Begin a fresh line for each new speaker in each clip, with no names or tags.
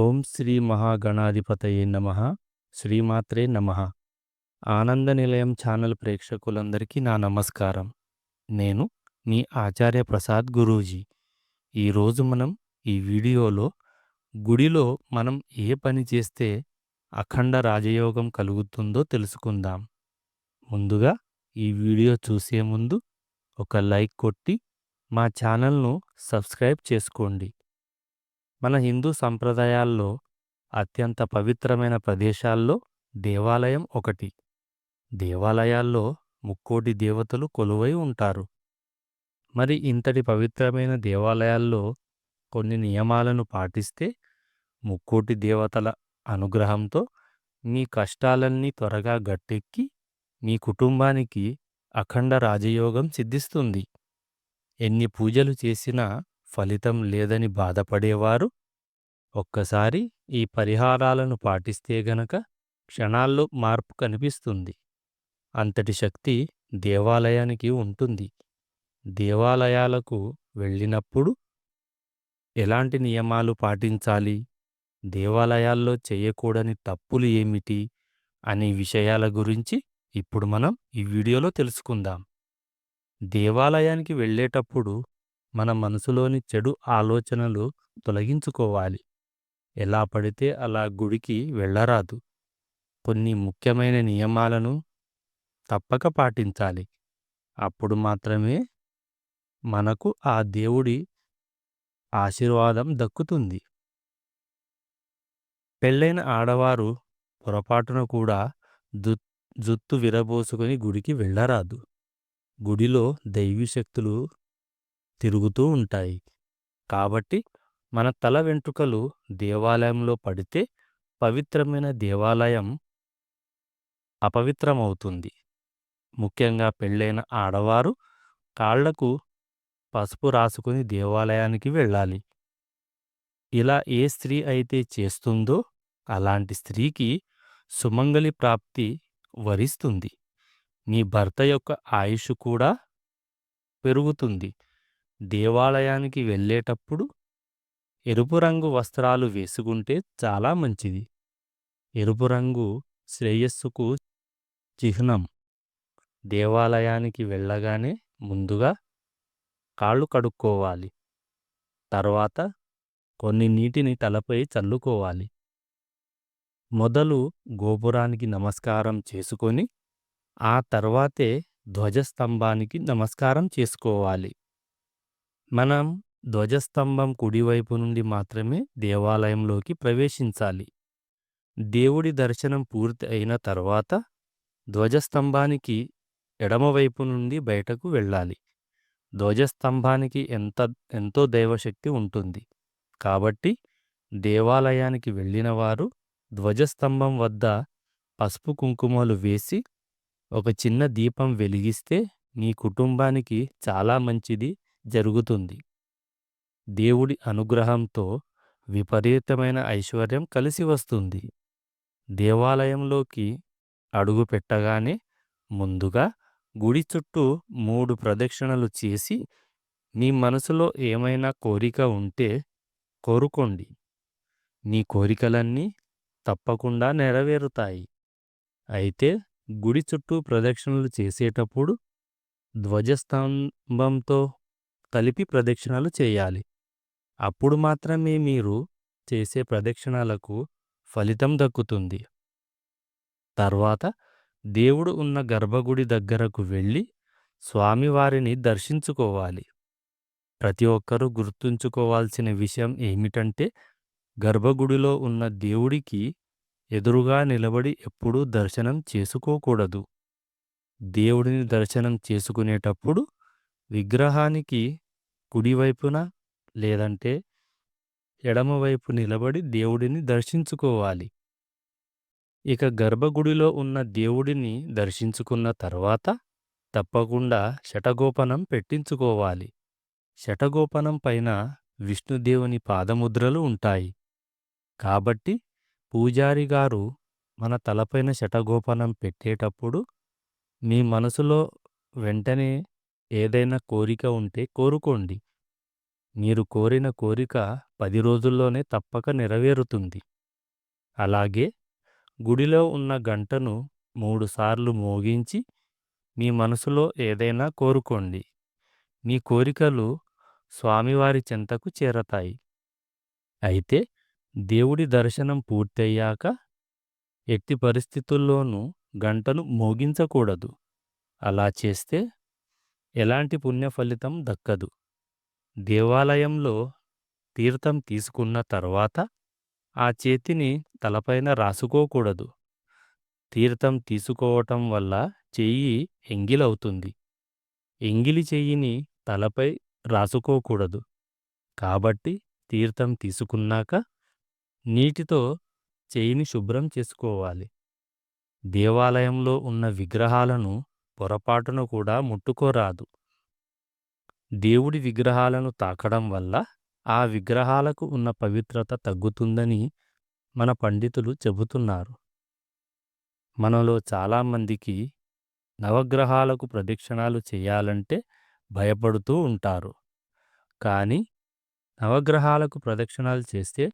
ఓం శ్రీ మహాగణాధిపతయే నమ. శ్రీమాత్రే నమ. ఆనంద నిలయం ఛానల్ ప్రేక్షకులందరికీ నా నమస్కారం. నేను మీ ఆచార్య ప్రసాద్ గురూజీ. ఈరోజు మనం ఈ వీడియోలో గుడిలో మనం ఏ పని చేస్తే అఖండ రాజయోగం కలుగుతుందో తెలుసుకుందాం. ముందుగా ఈ వీడియో చూసే ముందు ఒక లైక్ కొట్టి మా ఛానల్ను సబ్స్క్రైబ్ చేసుకోండి. మన హిందూ సంప్రదాయాల్లో అత్యంత పవిత్రమైన ప్రదేశాల్లో దేవాలయం ఒకటి. దేవాలయాల్లో ముక్కోటి దేవతలు కొలువై ఉంటారు. మరి ఇంతటి పవిత్రమైన దేవాలయాల్లో కొన్ని నియమాలను పాటిస్తే ముక్కోటి దేవతల అనుగ్రహంతో మీ కష్టాలన్నీ త్వరగా గట్టెక్కి మీ కుటుంబానికి అఖండ రాజయోగం సిద్ధిస్తుంది. ఎన్ని పూజలు చేసినా ఫలితం లేదని బాధపడేవారు? ఒక్కసారి ఈ పరిహారాలను పాటిస్తే గనక క్షణాల్లో మార్పు కనిపిస్తుంది. అంతటి శక్తి దేవాలయానికి ఉంటుంది. దేవాలయాలకు వెళ్ళినప్పుడు ఎలాంటి నియమాలు పాటించాలి? దేవాలయాల్లో చేయకూడని తప్పులు ఏమిటి? అనే విషయాల గురించి ఇప్పుడు మనం ఈ వీడియోలో తెలుసుకుందాం. దేవాలయానికి వెళ్ళేటప్పుడు మన మనసులోని చెడు ఆలోచనలు తొలగించుకోవాలి. ఎలా పడితే అలా గుడికి వెళ్ళరాదు. కొన్ని ముఖ్యమైన నియమాలను తప్పక పాటించాలి. అప్పుడు మాత్రమే మనకు ఆ దేవుడి ఆశీర్వాదం దక్కుతుంది. పెళ్ళైన ఆడవారు పొరపాటున కూడా దు జుత్తు విరబోసుకొని గుడికి వెళ్ళరాదు. గుడిలో దైవీ శక్తులు తిరుగుతూ ఉంటాయి. కాబట్టి మన తల వెంట్రుకలు దేవాలయంలో పడితే పవిత్రమైన దేవాలయం అపవిత్రమవుతుంది. ముఖ్యంగా పెళ్ళైన ఆడవారు కాళ్ళకు పసుపు రాసుకుని దేవాలయానికి వెళ్ళాలి. ఇలా ఏ స్త్రీ అయితే చేస్తుందో అలాంటి స్త్రీకి సుమంగళి ప్రాప్తి వరిస్తుంది. నీ భర్త యొక్క ఆయుష్ కూడా పెరుగుతుంది. దేవాలయానికి వెళ్ళేటప్పుడు ఎరుపు రంగు వస్త్రాలు వేసుకుంటే చాలా మంచిది. ఎరుపు రంగు శ్రేయస్సుకు చిహ్నం. దేవాలయానికి వెళ్ళగానే ముందుగా కాళ్ళు కడుక్కోవాలి. తర్వాత కొన్ని నీటిని తలపై చల్లుకోవాలి. మొదలు గోపురానికి నమస్కారం చేసుకొని ఆ తర్వాతే ధ్వజస్తంభానికి నమస్కారం చేసుకోవాలి. మనం ధ్వజస్తంభం కుడివైపు నుండి మాత్రమే దేవాలయంలోకి ప్రవేశించాలి. దేవుడి దర్శనం పూర్తి అయిన తర్వాత ధ్వజస్తంభానికి ఎడమవైపు నుండి బయటకు వెళ్ళాలి. ధ్వజస్తంభానికి ఎంత ఎంతో దైవశక్తి ఉంటుంది. కాబట్టి దేవాలయానికి వెళ్ళిన వారు ధ్వజస్తంభం వద్ద పసుపు కుంకుమలు వేసి ఒక చిన్న దీపం వెలిగిస్తే మీ కుటుంబానికి చాలా మంచిది. జరుగుతుంది. దేవుడి అనుగ్రహంతో విపరీతమైన ఐశ్వర్యం కలిసి వస్తుంది. దేవాలయంలోకి అడుగు పెట్టగానే ముందుగా గుడి చుట్టూ మూడు ప్రదక్షిణలు చేసి మీ మనసులో ఏమైనా కోరిక ఉంటే కోరుకోండి. మీ కోరికలన్నీ తప్పకుండా నెరవేరుతాయి. అయితే గుడి చుట్టూ ప్రదక్షిణలు చేసేటప్పుడు ధ్వజస్తంభంతో కలిపి ప్రదక్షిణలు చేయాలి. అప్పుడు మాత్రమే మీరు చేసే ప్రదక్షిణలకు ఫలితం దక్కుతుంది. తర్వాత దేవుడు ఉన్న గర్భగుడి దగ్గరకు వెళ్ళి స్వామివారిని దర్శించుకోవాలి. ప్రతి ఒక్కరూ గుర్తుంచుకోవాల్సిన విషయం ఏమిటంటే గర్భగుడిలో ఉన్న దేవుడికి ఎదురుగా నిలబడి ఎప్పుడూ దర్శనం చేసుకోకూడదు. దేవుడిని దర్శనం చేసుకునేటప్పుడు విగ్రహానికి కుడివైపున లేదంటే ఎడమవైపు నిలబడి దేవుడిని దర్శించుకోవాలి. ఇక గర్భగుడిలో ఉన్న దేవుడిని దర్శించుకున్న తర్వాత తప్పకుండా శటగోపనం పెట్టించుకోవాలి. శటగోపనం పైన విష్ణుదేవుని పాదముద్రలు ఉంటాయి. కాబట్టి పూజారి గారు మన తలపైన శటగోపనం పెట్టేటప్పుడు మీ మనసులో వెంటనే ఏదైనా కోరిక ఉంటే కోరుకోండి. మీరు కోరిన కోరిక పది రోజుల్లోనే తప్పక నెరవేరుతుంది. అలాగే గుడిలో ఉన్న గంటను మూడుసార్లు మోగించి మీ మనసులో ఏదైనా కోరుకోండి. మీ కోరికలు స్వామివారి చెంతకు చేరతాయి. అయితే దేవుడి దర్శనం పూర్తయ్యాక ఎట్టి పరిస్థితుల్లోనూ గంటను మోగించకూడదు. అలా చేస్తే ఎలాంటి పుణ్య ఫలితం దక్కదు. దేవాలయంలో తీర్థం తీసుకున్న తర్వాత ఆ చేతిని తలపైన రాసుకోకూడదు. తీర్థం తీసుకోవటం వల్ల చెయ్యి ఎంగిలవుతుంది. ఎంగిలి చెయ్యిని తలపై రాసుకోకూడదు. కాబట్టి తీర్థం తీసుకున్నాక నీటితో చెయ్యిని శుభ్రం చేసుకోవాలి. దేవాలయంలో ఉన్న విగ్రహాలను పొరపాటున కూడా ముట్టుకోరాదు. దేవుడి విగ్రహాలను తాకడం వల్ల ఆ విగ్రహాలకు ఉన్న పవిత్రత తగ్గుతుందని మన పండితులు చెబుతున్నారు. మనలో చాలామందికి నవగ్రహాలకు ప్రదక్షిణాలు చేయాలంటే భయపడుతూ ఉంటారు. కానీ నవగ్రహాలకు ప్రదక్షిణాలు చేస్తే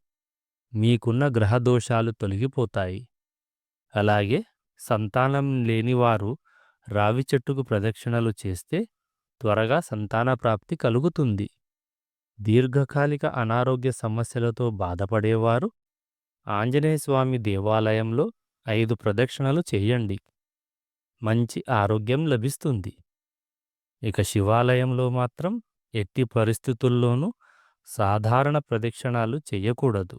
మీకున్న గ్రహదోషాలు తొలగిపోతాయి. అలాగే సంతానం లేనివారు రావి చెట్టుకు ప్రదక్షిణలు చేస్తే త్వరగా సంతాన ప్రాప్తి కలుగుతుంది. దీర్ఘకాలిక అనారోగ్య సమస్యలతో బాధపడేవారు ఆంజనేయస్వామి దేవాలయంలో ఐదు ప్రదక్షిణలు చేయండి. మంచి ఆరోగ్యం లభిస్తుంది. ఇక శివాలయంలో మాత్రం ఎట్టి పరిస్థితుల్లోనూ సాధారణ ప్రదక్షిణాలు చెయ్యకూడదు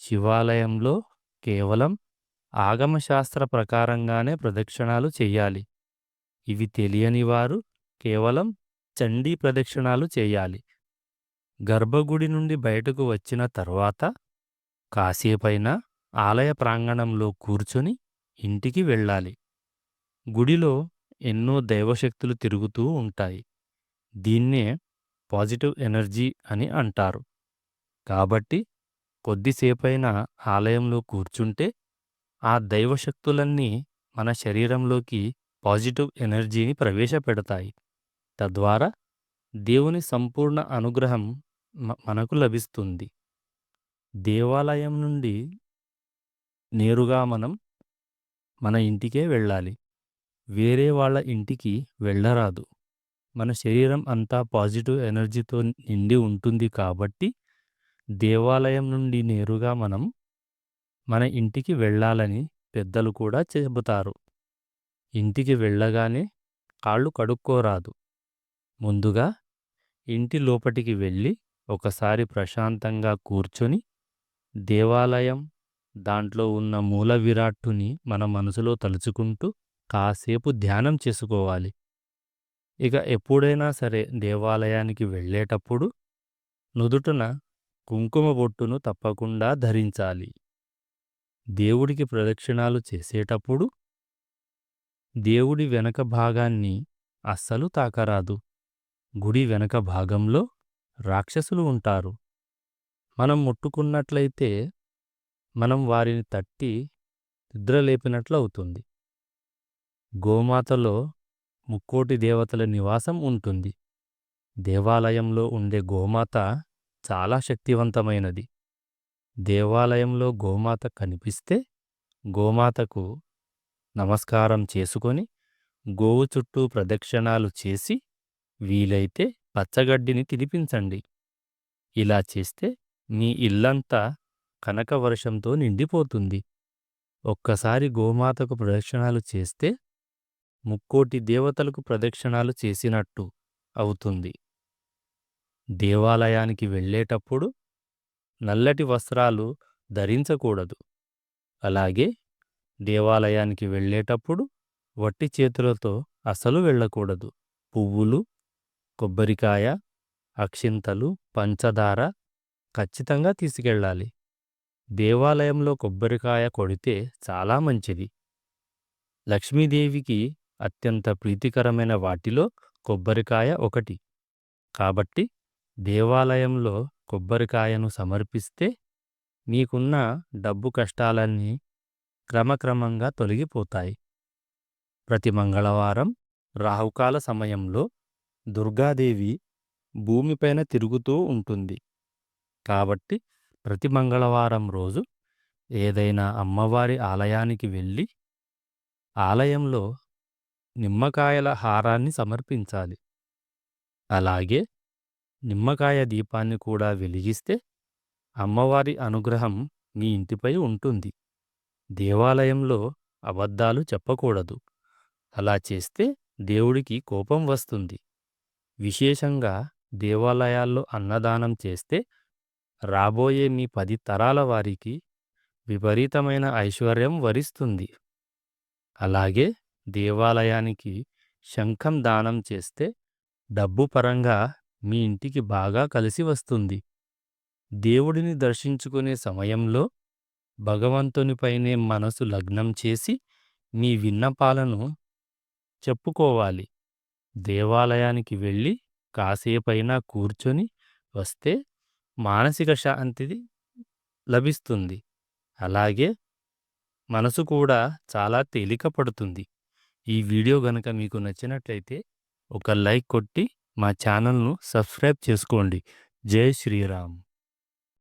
శివాలయంలో కేవలం ఆగమశాస్త్ర ప్రకారంగానే ప్రదక్షిణాలు చెయ్యాలి ఇవి తెలియని వారు కేవలం చండీ ప్రదక్షిణాలు చేయాలి. గర్భగుడి నుండి బయటకు వచ్చిన తర్వాత కాసేపైనా ఆలయ ప్రాంగణంలో కూర్చొని ఇంటికి వెళ్ళాలి. గుడిలో ఎన్నో దైవశక్తులు తిరుగుతూ ఉంటాయి. దీన్నే పాజిటివ్ ఎనర్జీ అని అంటారు. కాబట్టి కొద్దిసేపైనా ఆలయంలో కూర్చుంటే ఆ దైవశక్తులన్నీ మన శరీరంలోకి పాజిటివ్ ఎనర్జీని ప్రవేశపెడతాయి. తద్వారా దేవుని సంపూర్ణ అనుగ్రహం మనకు లభిస్తుంది. దేవాలయం నుండి నేరుగా మనం మన ఇంటికే వెళ్ళాలి. వేరే వాళ్ళ ఇంటికి వెళ్ళరాదు. మన శరీరం అంతా పాజిటివ్ ఎనర్జీతో నిండి ఉంటుంది కాబట్టి దేవాలయం నుండి నేరుగా మనం మన ఇంటికి వెళ్ళాలని పెద్దలు కూడా చెబుతారు. ఇంటికి వెళ్ళగానే కాళ్ళు కడుక్కోరాదు. ముందుగా ఇంటి లోపటికి వెళ్ళి ఒకసారి ప్రశాంతంగా కూర్చొని దేవాలయం దాంట్లో ఉన్న మూల విరాట్టుని మన మనసులో తలుచుకుంటూ కాసేపు ధ్యానం చేసుకోవాలి. ఇక ఎప్పుడైనా సరే దేవాలయానికి వెళ్ళేటప్పుడు నుదుటన కుంకుమ బొట్టును తప్పకుండా ధరించాలి. దేవుడికి ప్రదక్షిణాలు చేసేటప్పుడు దేవుడి వెనక భాగాన్ని అస్సలు తాకరాదు. గుడి వెనక భాగంలో రాక్షసులు ఉంటారు. మనం ముట్టుకున్నట్లయితే మనం వారిని తట్టి నిద్రలేపినట్లు అవుతుంది గోమాతలో ముక్కోటి దేవతల నివాసం ఉంటుంది. దేవాలయంలో ఉండే గోమాత చాలా శక్తివంతమైనది. దేవాలయంలో గోమాత కనిపిస్తే గోమాతకు నమస్కారం చేసుకొని గోవు చుట్టూ ప్రదక్షిణాలు చేసి వీలైతే పచ్చగడ్డిని తినిపించండి. ఇలా చేస్తే మీ ఇల్లంతా కనకవర్షంతో నిండిపోతుంది. ఒక్కసారి గోమాతకు ప్రదక్షిణాలు చేస్తే ముక్కోటి దేవతలకు ప్రదక్షిణాలు చేసినట్టు అవుతుంది. దేవాలయానికి వెళ్ళేటప్పుడు నల్లటి వస్త్రాలు ధరించకూడదు. అలాగే దేవాలయానికి వెళ్ళేటప్పుడు వట్టి చేతులతో అసలు వెళ్ళకూడదు. పువ్వులు కొబ్బరికాయ అక్షింతలు పంచదార ఖచ్చితంగా తీసుకెళ్ళాలి. దేవాలయంలో కొబ్బరికాయ కొడితే చాలా మంచిది. లక్ష్మీదేవికి అత్యంత ప్రీతికరమైన వాటిలో కొబ్బరికాయ ఒకటి. కాబట్టి దేవాలయంలో కొబ్బరికాయను సమర్పిస్తే మీకున్న డబ్బు కష్టాలన్నీ క్రమక్రమంగా తొలగిపోతాయి ప్రతి మంగళవారం రాహుకాల సమయంలో దుర్గాదేవి భూమిపైన తిరుగుతూ ఉంటుంది. కాబట్టి ప్రతి మంగళవారం రోజు ఏదైనా అమ్మవారి ఆలయానికి వెళ్ళి ఆలయంలో నిమ్మకాయల హారాన్ని సమర్పించాలి. అలాగే నిమ్మకాయ దీపాన్ని కూడా వెలిగిస్తే అమ్మవారి అనుగ్రహం మీ ఇంటిపై ఉంటుంది. దేవాలయంలో అబద్ధాలు చెప్పకూడదు. అలా చేస్తే దేవుడికి కోపం వస్తుంది. విశేషంగా దేవాలయాల్లో అన్నదానం చేస్తే రాబోయే మీ పది తరాల వారికి విపరీతమైన ఐశ్వర్యం వరిస్తుంది. అలాగే దేవాలయానికి శంఖం దానం చేస్తే డబ్బు పరంగా మీ ఇంటికి బాగా కలిసి వస్తుంది. దేవుడిని దర్శించుకునే సమయంలో భగవంతునిపైనే మనసు లగ్నం చేసి మీ విన్నపాలను చెప్పుకోవాలి. దేవాలయానికి వెళ్ళి కాసేపైనా కూర్చొని వస్తే మానసిక శాంతిది లభిస్తుంది. అలాగే మనసు కూడా చాలా తేలిక పడుతుంది. ఈ వీడియో గనక మీకు నచ్చినట్లయితే ఒక లైక్ కొట్టి మా ఛానల్‌ను సబ్స్క్రైబ్ చేసుకోండి. జై శ్రీరామ్.